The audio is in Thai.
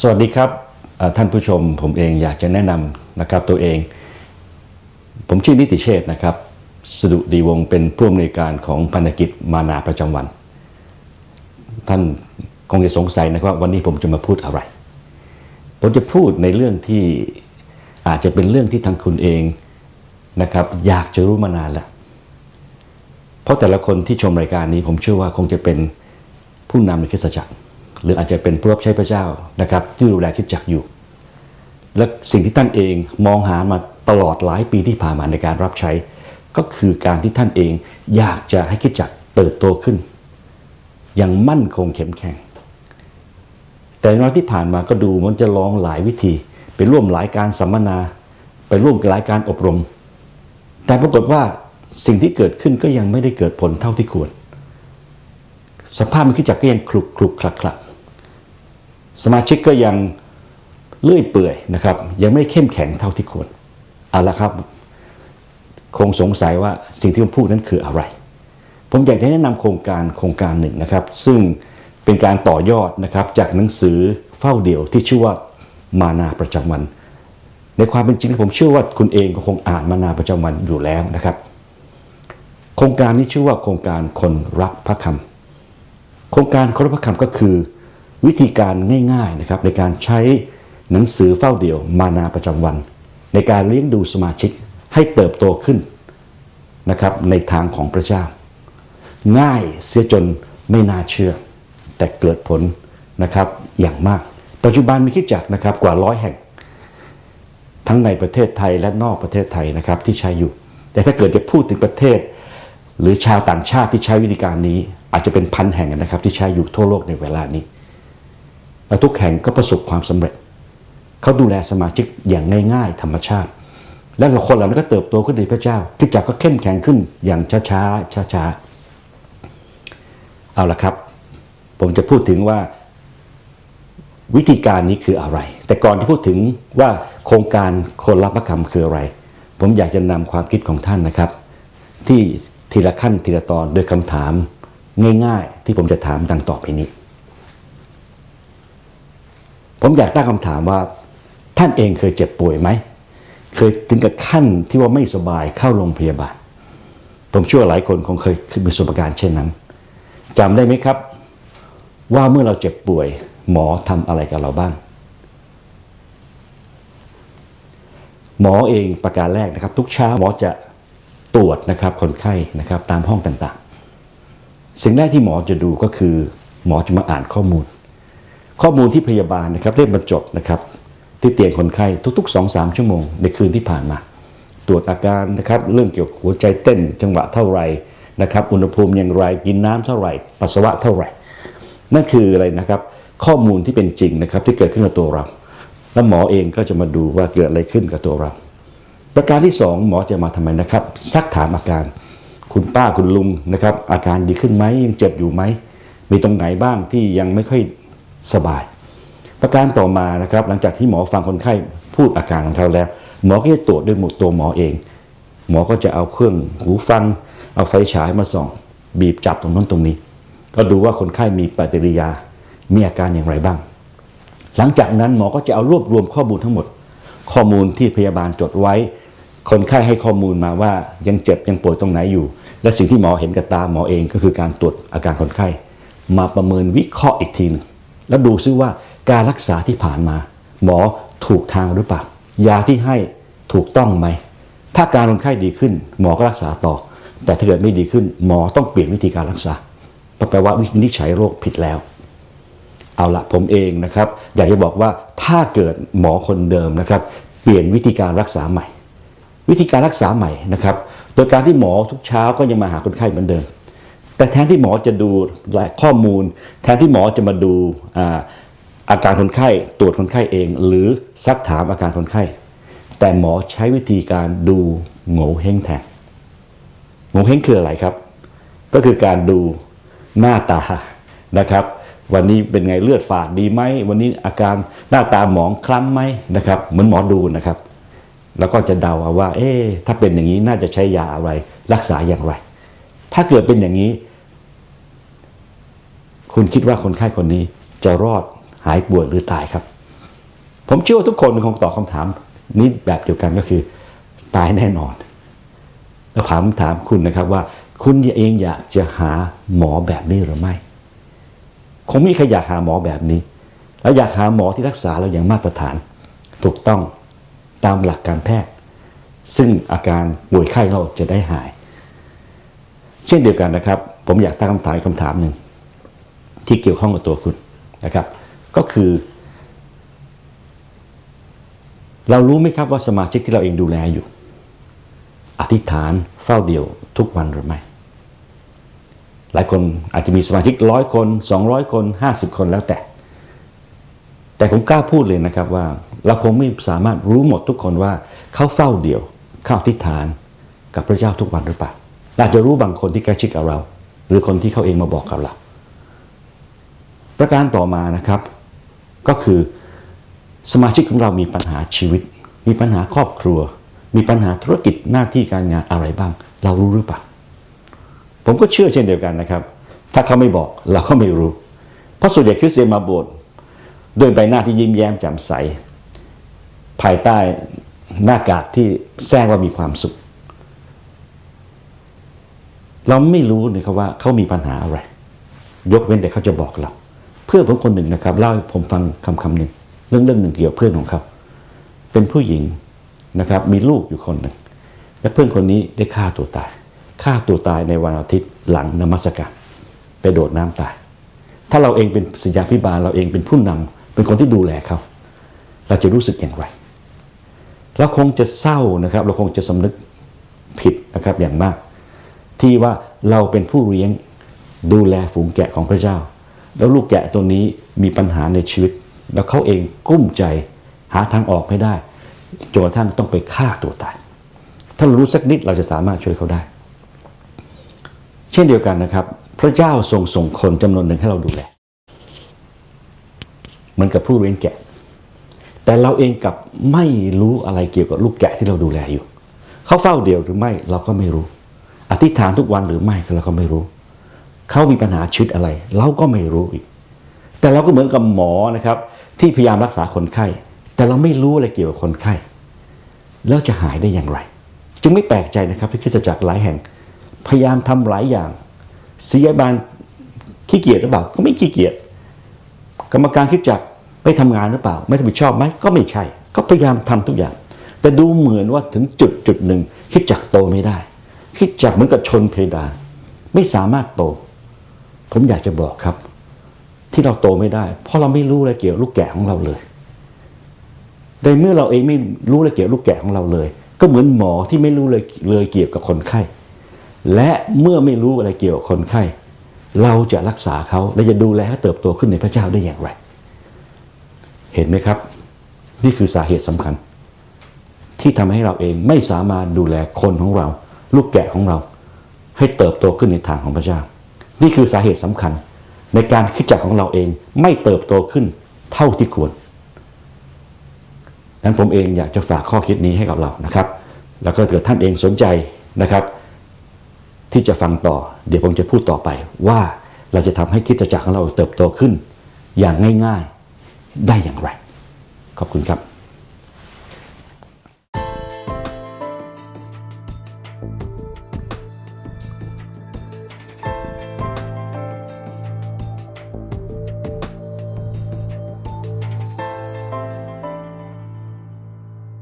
สวัสดีครับท่านผู้ชมผมเองอยากจะแนะนำนะครับตัวเอง ผมชื่อนิติเชษฐ์นะครับสดุดีวงเป็นผู้อำนวยการของพันธกิจมานาประจำวัน ท่านคงจะสงสัยนะครับวันนี้ผมจะมาพูดอะไร ผมจะพูดในเรื่องที่อาจจะเป็นเรื่องที่ทางคุณเองนะครับอยากจะรู้มานานแล้วเพราะแต่ละคนที่ชมรายการนี้ผมเชื่อว่าคงจะเป็นผู้นำในคริสตจักร หรืออาจจะเป็นผู้รับใช้พระเจ้านะครับ ที่ดูแลคริสตจักอยู่ และสิ่งที่ท่านเองมองหามาตลอดหลายปีที่ผ่านมาในการรับใช้ ก็คือการที่ท่านเองอยากจะให้คริสตจักเติบโตขึ้น อย่างมั่นคงเข้มแข็ง แต่ในวันที่ผ่านมาก็ดูมันจะลองหลายวิธี ไปร่วมหลายการสัมมนา ไปร่วมหลายการอบรม แต่ปรากฏว่าสิ่งที่เกิดขึ้นก็ยังไม่ได้เกิดผลเท่าที่ควร สภาพมันขึ้นจากก็ยังคลุกคลุกคลักคลัก สมาชิกก็ยังเลื่อยเปื่อยนะครับ ยังไม่เข้มแข็งเท่าที่ควรเอาละครับ คงสงสัยว่าสิ่งที่ผมพูดนั้นคืออะไร ผมอยากจะแนะนำโครงการโครงการหนึ่งนะครับ ซึ่งเป็นการต่อยอดนะครับจากหนังสือเฝ้าเดี่ยวที่ชื่อว่ามานาประจำวัน ในความเป็นจริงผมเชื่อว่าคุณเองก็คงอ่านมานาประจำวันอยู่แล้วนะครับ โครงการนี้ชื่อว่าโครงการคนรักพระคำโครงการคนรักพระคำก็คือ วิธีการง่ายๆนะครับในการใช้หนังสือเฝ้าเดี่ยวมานาประจำวัน ในการเลี้ยงดูสมาชิกให้เติบโตขึ้นนะครับในทางของพระเจ้า ง่ายเสียจนไม่น่าเชื่อ แต่เกิดผลนะครับอย่างมาก ปัจจุบันมีคิดจักรนะครับกว่าร้อยแห่ง ทั้งในประเทศไทยและนอกประเทศไทยนะครับที่ใช้อยู่ แต่ถ้าเกิดจะพูดถึงประเทศ หรือชาวต่างชาติที่ใช้วิธีการนี้ อาจจะเป็นพันแห่งนะครับที่ใช้อยู่ทั่วโลกในเวลานี้ และทุกแห่งก็ประสบความสำเร็จ เขาดูแลสมาชิกอย่างง่ายๆ ธรรมชาติ และคนเหล่านั้นก็เติบโตขึ้นในพระเจ้า ที่จักก็เข้มแข็งขึ้นอย่างช้าๆช้าๆเอาละครับ ผมจะพูดถึงว่าวิธีการนี้คืออะไร แต่ก่อนที่พูดถึงว่าโครงการคนรับพระคำคืออะไร ผมอยากจะนำความคิดของท่านนะครับ ที่ทีละขั้นทีละตอนโดยคำถามง่ายๆ ที่ผมจะถามดังต่อไปนี้ ผมอยากตั้งคำถามว่า ท่านเองเคยเจ็บป่วยไหม เคยถึงกับขั้นที่ว่าไม่สบายเข้าโรงพยาบาล ผมเชื่อหลายคนคงเคยมีประสบการณ์เช่นนั้นจำได้ไหมครับ ว่าเมื่อเราเจ็บป่วย หมอทำอะไรกับเราบ้าง หมอเองประการแรกนะครับ ทุกเช้าหมอจะตรวจนะครับคนไข้นะครับตามห้องต่างๆ สิ่งแรกที่หมอจะดูก็คือ หมอจะมาอ่านข้อมูล ข้อมูลที่พยาบาลนะครับได้บรรจดนะครับที่เตียงคนไข้ทุก ๆ 2-3 ชั่วโมง ในคืนที่ผ่านมา ตรวจอาการนะครับเรื่องเกี่ยวกับหัวใจเต้นจังหวะเท่าไหร่นะครับอุณหภูมิอย่างไรกินน้ำเท่าไหร่ ปัสสาวะเท่าไหร่ นั่นคืออะไรนะครับข้อมูลที่เป็นจริงนะครับที่เกิดขึ้นกับตัวเรา แล้วหมอเองก็จะมาดูว่าเกิดอะไรขึ้นกับตัวเรา ประการที่สองหมอจะมาทำไมนะครับซักถามอาการ คุณป้าคุณลุงนะครับอาการดีขึ้นไหมยังเจ็บอยู่ไหมมีตรงไหนบ้างที่ยังไม่ค่อย สบาย ประการต่อมานะครับหลังจากที่หมอฟังคนไข้พูดอาการของเขาแล้ว หมอก็จะตรวจด้วยตัวหมอเอง หมอก็จะเอาเครื่องหูฟัง เอาไฟฉายมาส่อง บีบจับตรงนั้นตรงนี้ ก็ดูว่าคนไข้มีปฏิกิริยา มีอาการอย่างไรบ้าง หลังจากนั้นหมอก็จะเอารวบรวมข้อมูลทั้งหมด ข้อมูลที่พยาบาลจดไว้ คนไข้ให้ข้อมูลมาว่ายังเจ็บยังป่วยตรงไหนอยู่และสิ่งที่หมอเห็นกับตาหมอเองก็คือการตรวจอาการคนไข้ มาประเมินวิเคราะห์อีกทีหนึง แล้วดูซิว่าการรักษาที่ผ่านมา หมอถูกทางหรือเปล่ายาที่ให้ถูกต้องไหม ถ้าการคนไข้ดีขึ้น หมอก็รักษาต่อ แต่ถ้าเกิดไม่ดีขึ้น หมอต้องเปลี่ยนวิธีการรักษาแปลว่าวินิจฉัยโรคผิดแล้ว เอาละผมเองนะครับ อยากจะบอกว่าถ้าเกิดหมอคนเดิมนะครับ เปลี่ยนวิธีการรักษาใหม่ วิธีการรักษาใหม่นะครับ โดยการที่หมอทุกเช้าก็ยังมาหาคนไข้เหมือนเดิม แต่แทนที่หมอจะดูข้อมูล แทนที่หมอจะมาดูอาการคนไข้ตรวจคนไข้เอง หรือซักถามอาการคนไข้ แต่หมอใช้วิธีการดูโง่เฮงแทนโง่เฮงคืออะไรครับ ก็คือการดูหน้าตานะครับวันนี้เป็นไงเลือดฝาดดีไหมวันนี้อาการหน้าตาหมองคล้ำไหมนะครับ เหมือนหมอดูนะครับ แล้วก็จะเดาเอาว่า เอ๊ะถ้าเป็นอย่างนี้น่าจะใช้ยาอะไร รักษาอย่างไร ถ้าเกิดเป็นอย่างนี้ คุณคิดว่าคนไข้คนนี้จะรอดหายป่วยหรือตายครับ ผมเชื่อว่าทุกคนคงตอบคำถามนี้แบบเดียวกันก็คือ ตายแน่นอน แล้วผมถามคุณนะครับว่า คุณเองอยากจะหาหมอแบบนี้หรือไม่ คงไม่มีใครอยากหาหมอแบบนี้ แล้วอยากหาหมอที่รักษาเราอย่างมาตรฐาน ถูกต้องตามหลักการแพทย์ ซึ่งอาการป่วยไข้เราจะได้หาย เช่นเดียวกันนะครับ ผมอยากตั้งคำถามคำถามหนึ่งที่เกี่ยวข้องกับตัวคุณนะครับ ก็คือ เรารู้ไหมครับว่าสมาชิกที่เราเองดูแลอยู่ อธิษฐานเฝ้าเดียวทุกวันหรือไม่ หลายคนอาจจะมีสมาชิกร้อยคน 200 คน 50 คนแล้วแต่ แต่ผมกล้าพูดเลยนะครับว่า เราคงไม่สามารถรู้หมดทุกคนว่าเขาเฝ้าเดียวเข้าอธิษฐานกับพระเจ้าทุกวันหรือเปล่า อาจจะรู้บางคนที่ใกล้ชิดกับเรา หรือคนที่เขาเองมาบอกกับเรา ประการต่อมานะครับ ก็คือสมาชิกของเรามีปัญหาชีวิต มีปัญหาครอบครัว มีปัญหาธุรกิจหน้าที่การงานอะไรบ้าง เรารู้หรือเปล่า ผมก็เชื่อเช่นเดียวกันนะครับ ถ้าเขาไม่บอกเราก็ไม่รู้ เพราะส่วนใหญ่คริสเตียนมาโบสถ์ด้วยใบหน้าที่ยิ้มแย้มแจ่มใส ภายใต้หน้ากากที่แซงว่ามีความสุข เราไม่รู้นะครับว่าเขามีปัญหาอะไร ยกเว้นแต่เขาจะบอกเรา เพื่อนผมคนหนึ่งนะครับเล่าให้ผมฟังคำคำหนึ่งเรื่องเรื่องหนึ่งเกี่ยวกับเพื่อนของเขา เป็นผู้หญิงนะครับมีลูกอยู่คนหนึ่ง และเพื่อนคนนี้ได้ฆ่าตัวตายฆ่าตัวตายในวันอาทิตย์หลังนมัสการไปโดดน้ำตาย ถ้าเราเองเป็นศิษยาพิบาลเราเองเป็นผู้นำเป็นคนที่ดูแลเขาเราจะรู้สึกอย่างไรเราคงจะเศร้านะครับ เราคงจะสำนึกผิดนะครับอย่างมาก ที่ว่าเราเป็นผู้เลี้ยงดูแลฝูงแกะของพระเจ้า แล้วลูกแกะตัวนี้มีปัญหาในชีวิต แล้วเขาเองกุ้มใจหาทางออกไม่ได้จนกระทั่งต้องไปฆ่าตัวตาย ถ้าเรารู้สักนิดเราจะสามารถช่วยเขาได้ เช่นเดียวกันนะครับ พระเจ้าทรงส่งคนจำนวนหนึ่งให้เราดูแลเหมือนกับผู้เลี้ยงแกะ แต่เราเองกลับไม่รู้อะไรเกี่ยวกับลูกแกะที่เราดูแลอยู่ เขาเฝ้าเดียวหรือไม่เราก็ไม่รู้ อธิษฐานทุกวันหรือไม่เราก็ไม่รู้ เขามีปัญหาชีวิตอะไร เราก็ไม่รู้อีก แต่เราก็เหมือนกับหมอนะครับ ที่พยายามรักษาคนไข้ แต่เราไม่รู้อะไรเกี่ยวกับคนไข้ แล้วจะหายได้อย่างไร จึงไม่แปลกใจนะครับที่คริสตจักรหลายแห่ง พยายามทำหลายอย่างศิยาบาลขี้เกียจหรือเปล่าก็ไม่ขี้เกียจกรรมการคิดจักรไม่ทำงานหรือเปล่า ไม่รับผิดชอบไหมก็ไม่ใช่ ก็พยายามทำทุกอย่าง แต่ดูเหมือนว่าถึงจุดจุดหนึ่งคิดจักรโตไม่ได้ คิดจักเหมือนกับชนเพดานไม่สามารถโต ผมอยากจะบอกครับ ที่เราโตไม่ได้ เพราะเราไม่รู้อะไรเกี่ยวกับลูกแกะของเราเลยในเมื่อเราเองไม่รู้อะไรเกี่ยวกับลูกแกะของเราเลย ก็เหมือนหมอที่ไม่รู้เลยเลยเกี่ยวกับคนไข้ และเมื่อไม่รู้อะไรเกี่ยวกับคนไข้ เราจะรักษาเขาและจะดูแลให้เติบโตขึ้นในพระเจ้าได้อย่างไร เห็นไหมครับ นี่คือสาเหตุสำคัญ ที่ทำให้เราเองไม่สามารถดูแลคนของเรา ลูกแกะของเรา ให้เติบโตขึ้นในทางของพระเจ้า นี่คือสาเหตุสำคัญ ในการคิดจักรของเราเองไม่เติบโตขึ้นเท่าที่ควรนั้นผมเองอยากจะฝากข้อคิดนี้ให้กับเรานะครับ แล้วก็เกิดท่านเองสนใจนะครับ ที่จะฟังต่อ เดี๋ยวผมจะพูดต่อไปว่าเราจะทำให้คิดจักรของเราเติบโตขึ้น อย่างง่ายๆได้อย่างไร ขอบคุณครับ